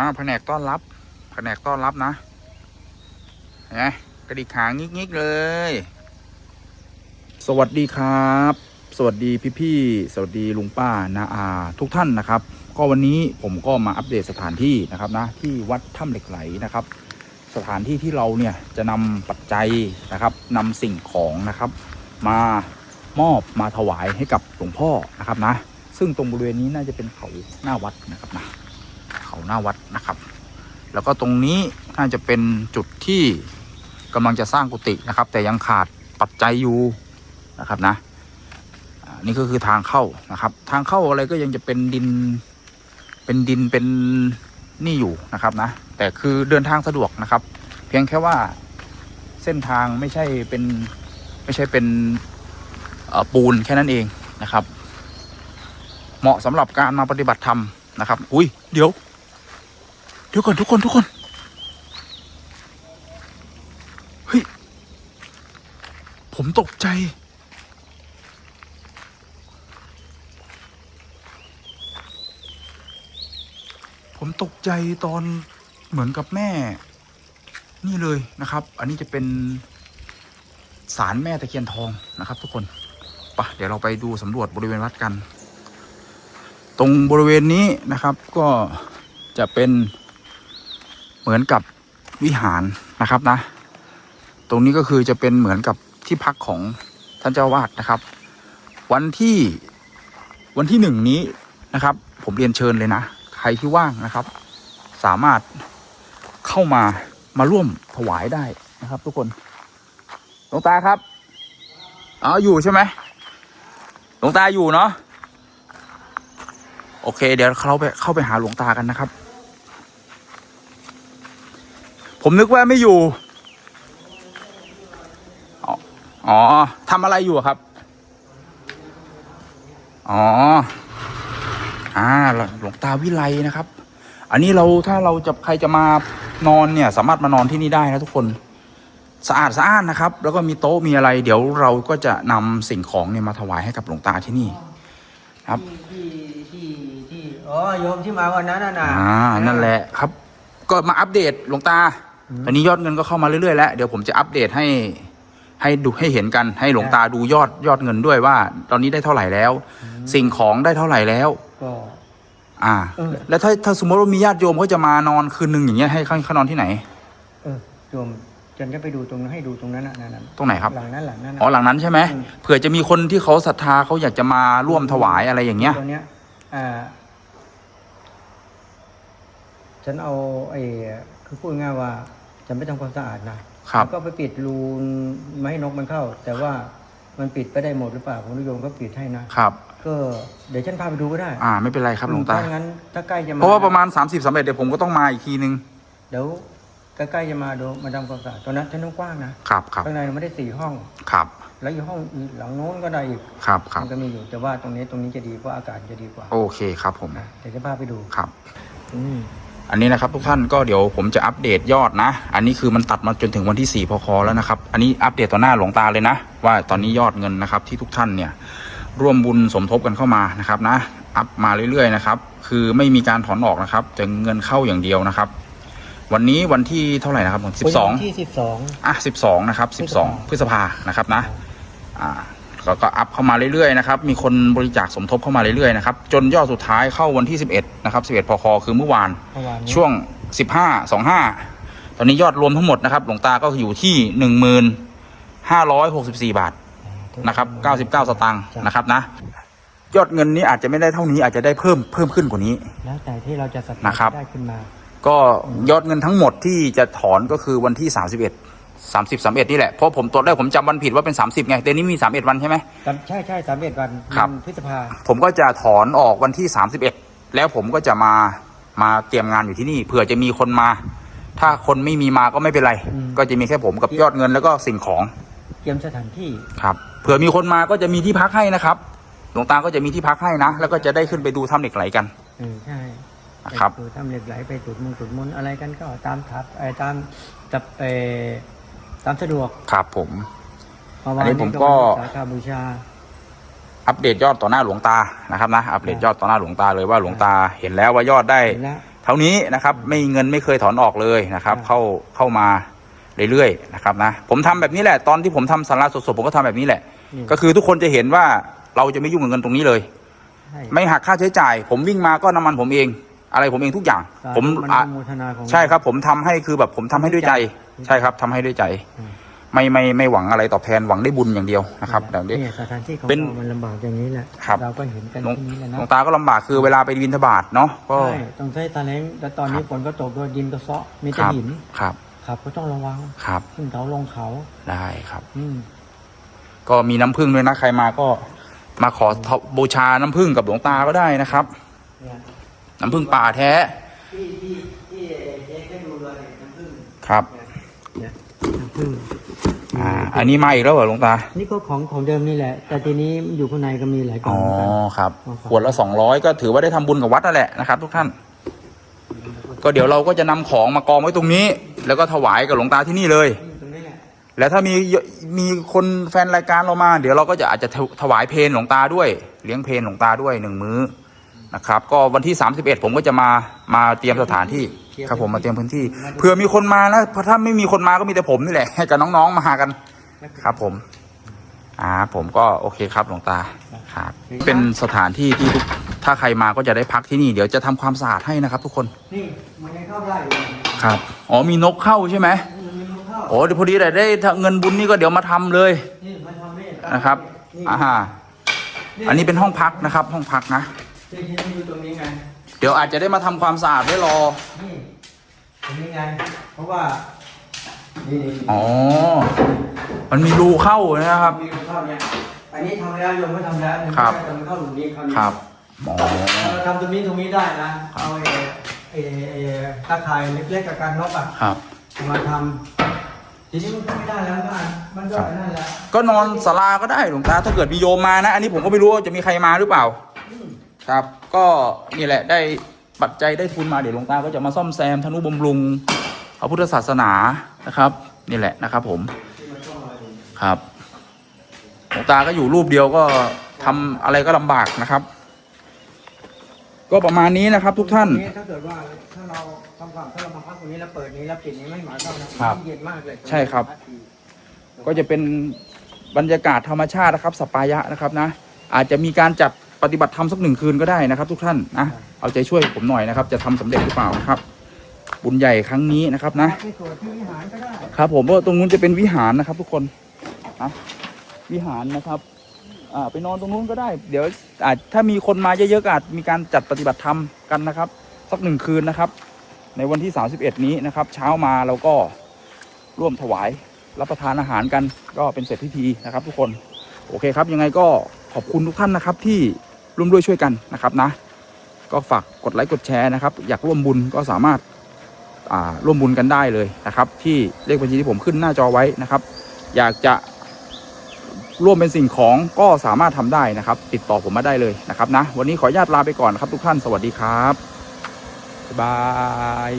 อ่าแผนกต้อนรับ แผนกต้อนรับนะเห็นไหมกระดิกหางงิกๆเลย สวัสดีครับ สวัสดีพี่ๆสวัสดีลุงป้านาอาทุกท่านนะครับ ก็วันนี้ผมก็มาอัปเดตสถานที่นะครับนะที่วัดถ้ำเหล็กไหลนะครับ สถานที่ที่เราเนี่ยจะนำปัจจัยนะครับนำสิ่งของนะครับ มามอบมาถวายให้กับหลวงพ่อนะครับนะ ซึ่งตรงบริเวณนี้น่าจะเป็นเขาหน้าวัดนะครับนะ เขาหน้าวัดนะครับ แล้วก็ตรงนี้น่าจะเป็นจุดที่กำลังจะสร้างกุฏินะครับ แต่ยังขาดปัจจัยอยู่นะครับนะนี่ก็คือทางเข้านะครับ ทางเข้าอะไรก็ยังจะเป็นดินเป็นดินเป็นนี่อยู่นะครับนะ แต่คือเดินทางสะดวกนะครับ เพียงแค่ว่าเส้นทางไม่ใช่เป็นไม่ใช่เป็นปูนแค่นั้นเองนะครับ เหมาะสำหรับการมาปฏิบัติธรรมนะครับ อุ้ยเดี๋ยว เดี๋ยวก่อนทุกคนทุกคนเฮ้ยผมตกใจ ผมตกใจตอนเหมือนกับแม่ นี่เลยนะครับ อันนี้จะเป็นศาลแม่ตะเคียนทองนะครับ ทุกคนปะเดี๋ยวเราไปดูสำรวจบริเวณวัดกัน ตรงบริเวณนี้นะครับก็จะเป็น เหมือนกับวิหารนะครับนะ ตรงนี้ก็คือจะเป็นเหมือนกับที่พักของท่านเจ้าวาดนะครับ วันที่วันที่หนึ่งนี้นะครับ ผมเรียนเชิญเลยนะ ใครที่ว่างนะครับ สามารถเข้ามามาร่วมถวายได้นะครับ ทุกคนหลวงตาครับอ๋ออยู่ใช่ไหมหลวงตาอยู่เนาะโอเค เดี๋ยวเราไปเข้าไปหาหลวงตากันนะครับ ผมนึกว่าไม่อยู่ อ๋ออ๋อทำอะไรอยู่อะครับ อ๋อ อ่าหลวงตาวิไลนะครับ อันนี้เราถ้าเราจะใครจะมานอนเนี่ย สามารถมานอนที่นี่ได้นะทุกคนสะอาดสะอ้านนะครับ แล้วก็มีโต๊ะมีอะไร เดี๋ยวเราก็จะนำสิ่งของเนี่ยมาถวายให้กับหลวงตาที่นี่ครับที่ที่ที่อ๋อโยมที่มาวันนั้นน่ะนะอ่านั่นแหละครับ ก็มาอัปเดตหลวงตา ตอนนี้ยอดเงินก็เข้ามาเรื่อยๆแล้วเดี๋ยวผมจะอัปเดตให้ให้ดูให้เห็นกันให้หลวงตาดูยอดยอดเงินด้วยว่า ตอนนี้ได้เท่าไหร่แล้ว สิ่งของได้เท่าไหร่แล้ว ก็ อ่า เออ แล้วถ้าถ้าสมมติว่ามีญาติโยมเขาจะมานอนคืนหนึ่งอย่างเงี้ยให้เขาเขานอนที่ไหน เออโยมจันจะไปดูตรงนั้นให้ดูตรงนั้นน่ะนั่นน่ะตรงไหนครับ หลังนั้นหลังนั้นน่ะ อ๋อหลังนั้นใช่ไหมอืม เผื่อจะมีคนที่เขาศรัทธาเขาอยากจะมาร่วมถวายอะไรอย่างเงี้ย ตรงเนี้ยอ่าฉันเอาไอ้คือพูดง่ายว่า ฉันไม่ทำความสะอาดนะครับ แล้วก็ไปปิดรูไม่ให้นกมันเข้า แต่ว่ามันปิดไปได้หมดหรือเปล่าคุณโยมก็ปิดให้นะครับ ก็เดี๋ยวฉันพาไปดูก็ได้อ่า ไม่เป็นไรครับหลวงตาถ้างั้นถ้าใกล้จะมาเพราะว่าประมาณ 30สำเร็จเดี๋ยวผมก็ต้องมาอีกทีนึงเดี๋ยวใกล้ๆจะมาดูมาทำความสะอาดตอนนั้นฉันต้องกว้างนะครับครับข้างในมันไม่ได้สี่ห้องครับ แล้วอยู่ห้องอีกหลังโน้นก็ได้อีกครับครับมันก็มีอยู่แต่ว่าตรงนี้ตรงนี้จะดีเพราะอากาศจะดีกว่า โอเคครับผมนะเดี๋ยวจะพาไปดูครับ อืม อันนี้นะครับทุกท่านก็เดี๋ยวผมจะอัปเดตยอดนะ อันนี้คือมันตัดมาจนถึงวันที่4พคแล้วนะครับ อันนี้อัปเดตต่อหน้าหลวงตาเลยนะ ว่าตอนนี้ยอดเงินนะครับที่ทุกท่านเนี่ยร่วมบุญสมทบกันเข้ามานะครับนะ อัพมาเรื่อยๆนะครับ คือไม่มีการถอนออกนะครับแต่เงินเข้าอย่างเดียวนะครับ วันนี้วันที่เท่าไหร่นะครับผมสิบสองที่สิบสองอะสิบสองนะครับสิบสองพฤษภานะครับนะ อ่า แล้วก็อัพเข้ามาเรื่อยๆนะครับมีคนบริจาคสมทบเข้ามาเรื่อยๆนะครับจนยอดสุดท้ายเข้าวันที่ 11นะครับ11พคคือเมื่อวานเมื่อวานนี้ช่วง 15 25 ตอนนี้ยอดรวมทั้งหมดนะครับหลวงตาก็อยู่ที่ 1564 บาทนะครับ99 สตางค์นะครับนะยอดเงินนี้อาจจะไม่ได้เท่านี้อาจจะได้เพิ่มเพิ่มขึ้นกว่านี้ แล้วแต่ที่เราจะสันะครับ ได้ขึ้นมา ก็ยอดเงินทั้งหมดที่จะถอนก็คือวันที่ 31 30 31นี่แหละ เพราะผมตรวจได้ผมจำวันผิดว่าเป็น30ไงแต่นี้มี31วันใช่ไหมจำใช่ใช่สามเอ็ดวันครับเดือนพฤษภาผมก็จะถอนออกวันที่31แล้วผมก็จะมามาเตรียมงานอยู่ที่นี่เผื่อจะมีคนมา ถ้าคนไม่มีมาก็ไม่เป็นไร ก็จะมีแค่ผมกับยอดเงินแล้วก็สิ่งของ เตรียมสถานที่ครับเผื่อมีคนมาก็จะมีที่พักให้นะครับหลวงตาก็จะมีที่พักให้นะ แล้วก็จะได้ขึ้นไปดูถ้ำเหล็กไหลกันเออใช่นะครับ ไปดูทำเหล็กไหลไปจุดมุงจุดมุนอะไรกันก็ตามทับไอ้ตามจับเออ ตามสะดวกครับผมเมื่ออัวานนี้นี้ผมก็ก็วันสาขาบูชา อัปเดตยอดต่อหน้าหลวงตานะครับนะอัปเดตยอดต่อหน้าหลวงตาเลยว่าหลวงตาเห็นแล้วว่ายอดได้ เห็นแล้วทเท่านี้นะครับ ไม่เงินไม่เคยถอนออกเลยนะครับ เข้าเข้ามาเรื่อยๆนะครับนะผมทำแบบนี้แหละตอนที่ผมทำสาราสดๆผมก็ทำแบบนี้แหละ นี่ก็คือทุกคนจะเห็นว่าเราจะไม่ยุ่งกับเงินตรงนี้เลย ใช่ ไม่หักค่าใช้จ่าย ผมวิ่งมาก็น้ำมันผมเอง อะไรผมเองทุกอย่างสาธุผมมันอะอนุโมทนาของใช่ครับ ผมทำให้คือแบบผมทำให้ด้วยใจ ใช่ครับทำให้ด้วยใจอืมไม่ไม่ไม่หวังอะไรตอบแทนหวังได้บุญอย่างเดียวนะครับแบบนี้เนี่ยสถานที่ของเป็นเรามันลำบากอย่างนี้แหละครับเราก็เห็นกันหลวงที่นี้แหละหลนะวงตาก็ลำบากคือเวลาไปบินทบาทเนาะก็ใช่ต้องใช้ตาเล้งแต่ตอนนี้ฝนก็ตกด้วยดินก็เซาะมีคแต่รับหินครับขับ ก็ต้องระวังครับขึ้นเขาลงเขาได้ครับ อืมก็มีน้ำผึ้งด้วยนะใครมาก็มาขอบูชาน้ำผึ้งกับหลวงตาก็ได้นะครับเนี่ยน้ำผึ้งป่าแท้ ที่ที่ที่เจ๊ได้ดูเลยน้ำผึ้งครับเนี่ยน้ำผึ้งอ่า อันนี้มาอีกแล้วเหรอหลวงตา นี่ก็ของของเดิมนี่แหละ แต่ทีนี้อยู่ข้างในก็มีหลายกล่อ๋อองเหมือนกัน ครับ อ๋อครับ ขวดละสองร้อยก็ถือว่าได้ทำบุญกับวัดนั่นแหละนะครับ ทุกท่าน ก็เดี๋ยวเราก็จะนำของมากองไว้ตรงนี้ แล้วก็ถวายกับหลวงตาที่นี่เลยนี่ตรงนี้แหละแล้วถ้ามีเยอะมีคนแฟนรายการเรามา เดี๋ยวเราก็จะอาจจะถถวายเพลหลวงตาด้วย เลี้ยงเพลหลวงตาด้วยหนึ่งมื้อ นะครับ ก็วันที่ 31 ผมก็จะมามาเตรียมสถานที่ครับผมมาเตรียมพื้นที่เผื่อมีคนมานะเพราะถ้าไม่มีคนมาก็มีแต่ผมนี่แหละให้กับน้องๆมากันครับ ผมอ่าผมก็โอเคครับหลวงตาครับเป็นสถานที่ที่ทุกถ้าใครมาก็จะได้พักที่นี่เดี๋ยวจะทำความสะอาดให้นะครับ ทุกคนนี่มันยังเข้าได้อยู่ครับอ๋อมีนกเข้าใช่ไหมนี่มันมีรูเข้าโอ้เดี๋ยวพอดีแต่ได้เงินบุญนี่ก็เดี๋ยวมาทำเลยนี่มันทำนี่นะครับนี่อ่าอันนี้เป็นห้องพักนะครับ ห้องพักนะ ที่ที่นี่อยู่ตรงนี้ไง เดี๋ยวอาจจะได้มาทำความสะอาดไว้รอ นี่ตรงนี้ไง เพราะว่า นี่นี่อ๋อ มันมีรูเข้านะครับ มีรูเข้าเนี่ยอันนี้ทำแล้วยังไม่ทำแล้วยังไม่ครับได้แต่มันเข้าตรงนี้เข้านี้ครับอ๋อ เราทำตรงนี้ตรงนี้ได้นะเอาไอ้ไอ้ไอ้ตาข่ายเล็กๆกับการนกอะ ครับ มาทำทีนี้มันก็ไม่ได้แล้วก็อะมันก็นั่นแหละก็นอนศาลาก็ได้หลวงตาถ้าเกิดมีโยมมานะ อันนี้ผมก็ไม่รู้ว่าจะมีใครมาหรือเปล่า ครับ ก็นี่แหละได้ปัจจัยได้ทุนมาเดี๋ยวหลวงตาก็จะมาซ่อมแซมธนุบำรุงพระพุทธศาสนานะครับนี่แหละนะครับ ผมที่มันต้องมาอยู่ครับหลวงตาก็อยู่รูปเดียวก็ทำอะไรก็ลำบากนะครับ ก็ประมาณนี้นะครับ ทุกท่านนี่ถ้าเกิดว่าถ้าเราทำความถ้าเรามาพักตรงนี้แล้วเปิดนี้แล้วปิดนี้ไม่หมายความนะครับเย็นมากเลยใช่ครับ ก็จะเป็นบรรยากาศธรรมชาตินะครับสปายะนะครับนะ อาจจะมีการจัด ปฏิบัติธรรมสักหนึ่งคืนก็ได้นะครับ ทุกท่านนะเอาใจช่วยผมหน่อยนะครับ จะทำสำเร็จหรือเปล่านะครับ บุญใหญ่ครั้งนี้นะครับนะครับผมเพราตรงนู้นจะเป็นวิหารนะครับ ทุกคนนะวิหารนะครับอ่าไปนอนตรงนู้นก็ได้ เดี๋ยวอาจถ้ามีคนมาเยอะๆอาจมีการจัดปฏิบัติธรรมกันนะครับ สักหนึ่งคืนนะครับ ในวันที่ 31 นี้นะครับ เช้ามาเราก็ร่วมถวายรับประทานอาหารกันก็เป็นเสร็จพิธีนะครับ ทุกคนโอเคครับ ยังไงก็ขอบคุณทุกท่านนะครับที่ ร่วมด้วยช่วยกันนะครับนะ ก็ฝากกดไลค์กดแชร์นะครับ อยากร่วมบุญก็สามารถอ่าร่วมบุญกันได้เลยนะครับ ที่เลขบัญชีที่ผมขึ้นหน้าจอไว้นะครับ อยากจะร่วมเป็นสิ่งของก็สามารถทำได้นะครับ ติดต่อผมมาได้เลยนะครับนะ วันนี้ขออนุญาตลาไปก่อนนะครับ ทุกท่านสวัสดีครับ บ๊ายบาย